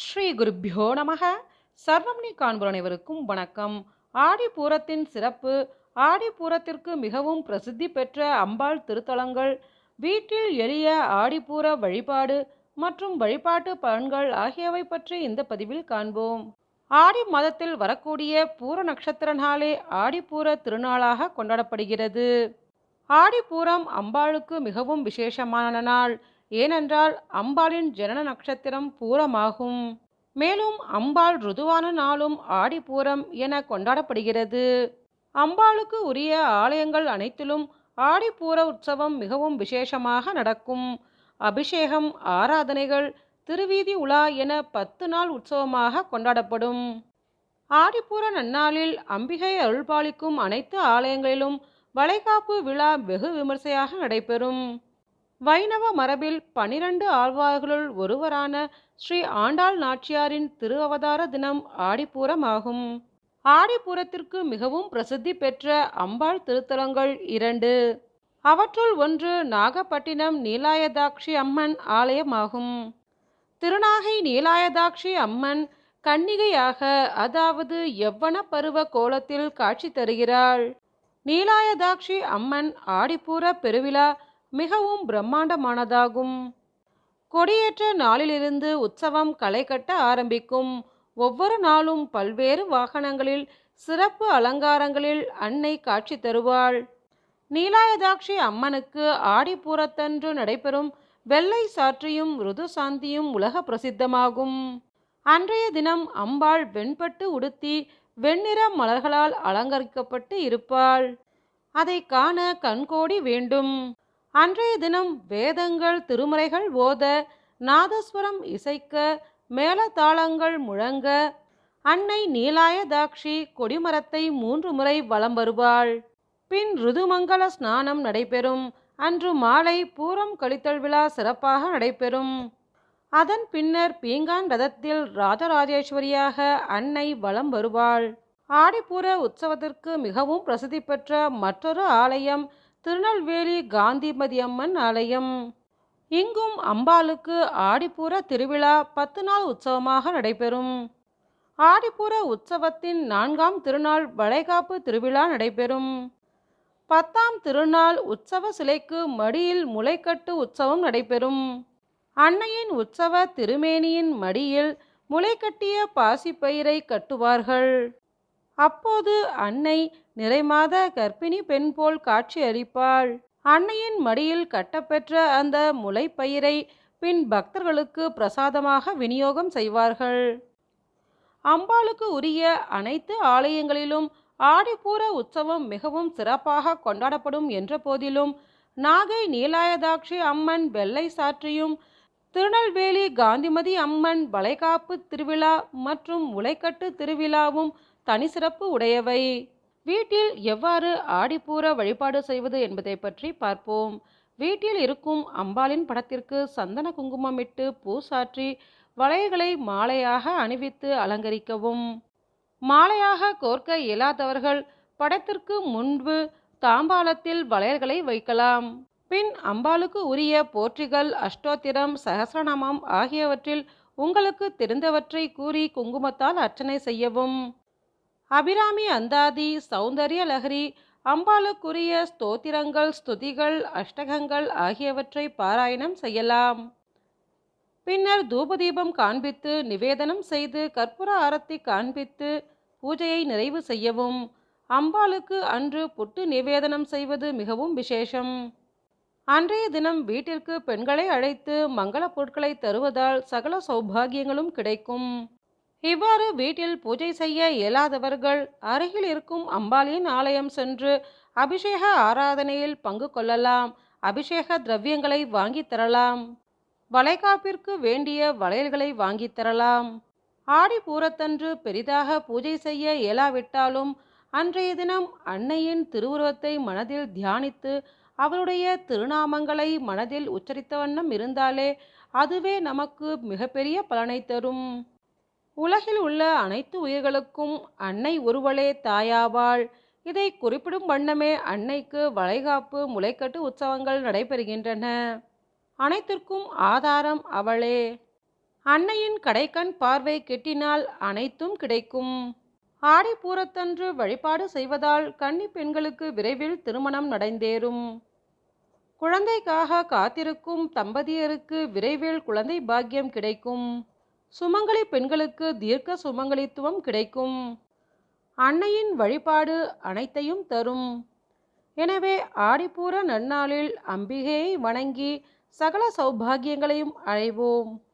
ஸ்ரீ குருப்பியோ நமக. சர்வம்னி காண்புர் அனைவருக்கும் வணக்கம். ஆடிப்பூரத்தின் சிறப்பு ஆடிப்பூரத்திற்கு மிகவும் பிரசித்தி பெற்ற அம்பாள் திருத்தலங்கள் வீட்டில் எளிய ஆடிப்பூர வழிபாடு மற்றும் வழிபாட்டு பலன்கள் ஆகியவை பற்றி இந்த பதிவில் காண்போம். ஆடி மாதத்தில் வரக்கூடிய பூர நட்சத்திர நாளே ஆடிப்பூர திருநாளாக கொண்டாடப்படுகிறது. ஆடிப்பூரம் அம்பாளுக்கு மிகவும் விசேஷமான நாள். ஏனென்றால் அம்பாளின் ஜனன நட்சத்திரம் பூரமாகும். மேலும் அம்பாள் ருதுவான நாளும் ஆடிப்பூரம் என கொண்டாடப்படுகிறது. அம்பாளுக்கு உரிய ஆலயங்கள் அனைத்திலும் ஆடிப்பூர உற்சவம் மிகவும் விசேஷமாக நடக்கும். அபிஷேகம் ஆராதனைகள் திருவீதி உலா என பத்து நாள் உற்சவமாக கொண்டாடப்படும். ஆடிப்பூர நன்னாளில் அம்பிகை அருள்பாலிக்கும் அனைத்து ஆலயங்களிலும் வளைகாப்பு விழா வெகு விமர்சையாக நடைபெறும். வைணவ மரபில் பனிரெண்டு ஆழ்வார்களுள் ஒருவரான ஸ்ரீ ஆண்டாள் நாச்சியாரின் திரு அவதார தினம் ஆடிப்பூரம் ஆகும் ஆடிப்பூரத்திற்கு மிகவும் பிரசித்தி பெற்ற அம்பாள் திருத்தலங்கள் இரண்டு. அவற்றுள் ஒன்று நாகப்பட்டினம் நீலாயதாட்சி அம்மன் ஆலயமாகும். திருநாகை நீலாயதாட்சி அம்மன் கன்னிகையாக அதாவது எவ்வன பருவ கோலத்தில் காட்சி தருகிறாள். நீலாயதாட்சி அம்மன் ஆடிப்பூர பெருவிழா மிகவும் பிரம்மாண்டமானதாகும். கொடியேற்ற நாளிலிருந்து உற்சவம் களை கட்ட ஆரம்பிக்கும். ஒவ்வொரு நாளும் பல்வேறு வாகனங்களில் சிறப்பு அலங்காரங்களில் அன்னை காட்சி தருவாள். நீலாயதாட்சி அம்மனுக்கு ஆடிப்பூரத்தன்று நடைபெறும் வெள்ளை சாற்றியும் ருது சாந்தியும் உலக பிரசித்தமாகும். அன்றைய தினம் அம்பாள் வெண்பட்டு உடுத்தி வெண்ணிற மலர்களால் அலங்கரிக்கப்பட்டு இருப்பாள். அதை காண கண்கோடி வேண்டும். அன்றைய தினம் வேதங்கள் திருமுறைகள் ஓத நாதஸ்வரம் இசைக்க மேலதாளங்கள் முழங்க அன்னை நீலாயதாட்சி கொடிமரத்தை மூன்று முறை வலம் வருவாள். பின் ருதுமங்கல ஸ்நானம் நடைபெறும். அன்று மாலை பூரம் கழித்தல் விழா சிறப்பாக நடைபெறும். அதன் பின்னர் பீங்கான் ரதத்தில் ராஜராஜேஸ்வரியாக அன்னை வலம் வருவாள். ஆடிப்பூர உற்சவத்திற்கு மிகவும் பிரசித்தி பெற்ற மற்றொரு ஆலயம் திருநெல்வேலி காந்திமதி அம்மன் ஆலயம். இங்கும் அம்பாளுக்கு ஆடிப்பூர திருவிழா பத்து நாள் உற்சவமாக நடைபெறும். ஆடிப்பூர உற்சவத்தின் நான்காம் திருநாள் வளைகாப்பு திருவிழா நடைபெறும். பத்தாம் திருநாள் உற்சவ சிலைக்கு மடியில் முளைக்கட்டு உற்சவம் நடைபெறும். அன்னையின் உற்சவ திருமேனியின் மடியில் முளைக்கட்டிய பாசிப்பயிரை கட்டுவார்கள். அப்போது அன்னை நிறைமாத கர்ப்பிணி பெண் போல் காட்சி அளிப்பாள் அன்னையின் மடியில் கட்டப்பெற்ற அந்த முளைப்பயிரை பின் பக்தர்களுக்கு பிரசாதமாக விநியோகம் செய்வார்கள். அம்பாளுக்கு உரிய அனைத்து ஆலயங்களிலும் ஆடிப்பூர உற்சவம் மிகவும் சிறப்பாக கொண்டாடப்படும் என்ற போதிலும் நாகை நீலாயதாட்சி அம்மன் வெள்ளை சாற்றியும் திருநெல்வேலி காந்திமதி அம்மன் வளைகாப்பு திருவிழா மற்றும் உலைக்கட்டு திருவிழாவும் தனி சிறப்பு உடையவை. வீட்டில் எவ்வாறு ஆடிப்பூர வழிபாடு செய்வது என்பதை பற்றி பார்ப்போம். வீட்டில் இருக்கும் அம்பாளின் படத்திற்கு சந்தன குங்குமமிட்டு பூ சாற்றி வளையல்களை மாலையாக அணிவித்து அலங்கரிக்கவும். மாலையாக கோர்க்க இயலாதவர்கள் படத்திற்கு முன்பு தாம்பாளத்தில் வளையல்களை வைக்கலாம். பின் அம்பாளுக்கு உரிய போற்றிகள் அஷ்டோத்திரம் சகசிரநாமம் ஆகியவற்றில் உங்களுக்கு தெரிந்தவற்றை கூறி குங்குமத்தால் அர்ச்சனை செய்யவும். அபிராமி அந்தாதி சௌந்தர்ய லஹரி அம்பாளுக்குரிய ஸ்தோத்திரங்கள் ஸ்துதிகள் அஷ்டகங்கள் ஆகியவற்றை பாராயணம் செய்யலாம். பின்னர் தூபதீபம் காண்பித்து நிவேதனம் செய்து கற்பூர ஆரத்தி காண்பித்து பூஜையை நிறைவு செய்யவும். அம்பாளுக்கு அன்று புட்டு நிவேதனம் செய்வது மிகவும் விசேஷம். அன்றைய தினம் வீட்டிற்கு பெண்களை அழைத்து மங்கள பொருட்களை தருவதால் சகல சௌபாகியங்களும் கிடைக்கும். இவ்வாறு வீட்டில் பூஜை செய்ய இயலாதவர்கள் அருகில் இருக்கும் அம்பாளியின் ஆலயம் சென்று அபிஷேக ஆராதனையில் பங்கு கொள்ளலாம். அபிஷேக திரவியங்களை வாங்கி தரலாம். வளைகாப்பிற்கு வேண்டிய வளையல்களை வாங்கி தரலாம். ஆடி பூரத்தன்று பெரிதாக பூஜை செய்ய இயலாவிட்டாலும் அன்றைய தினம் அன்னையின் திருவுருவத்தை மனதில் தியானித்து அவருடைய திருநாமங்களை மனதில் உச்சரித்த வண்ணம் இருந்தாலே அதுவே நமக்கு மிகப்பெரிய பலனை தரும். உலகில் உள்ள அனைத்து உயிர்களுக்கும் அன்னை ஒருவளே தாயாவாள். இதை குறிப்பிடும் வண்ணமே அன்னைக்கு வளைகாப்பு முளைக்கட்டு உற்சவங்கள் நடைபெறுகின்றன. அனைத்திற்கும் ஆதாரம் அவளே. அன்னையின் கடைக்கண் பார்வை கெட்டினால் அனைத்தும் கிடைக்கும். ஆடிப்பூரத்தன்று வழிபாடு செய்வதால் கன்னி பெண்களுக்கு விரைவில் திருமணம் நடந்தேறும். குழந்தைக்காக காத்திருக்கும் தம்பதியருக்கு விரைவில் குழந்தை பாக்கியம் கிடைக்கும். சுமங்கலி பெண்களுக்கு தீர்க்க சுமங்கலித்துவம் கிடைக்கும். அன்னையின் வழிபாடு அனைத்தையும் தரும். எனவே ஆடிப்பூர நன்னாளில் அம்பிகையை வணங்கி சகல சௌபாகியங்களையும் அடைவோம்.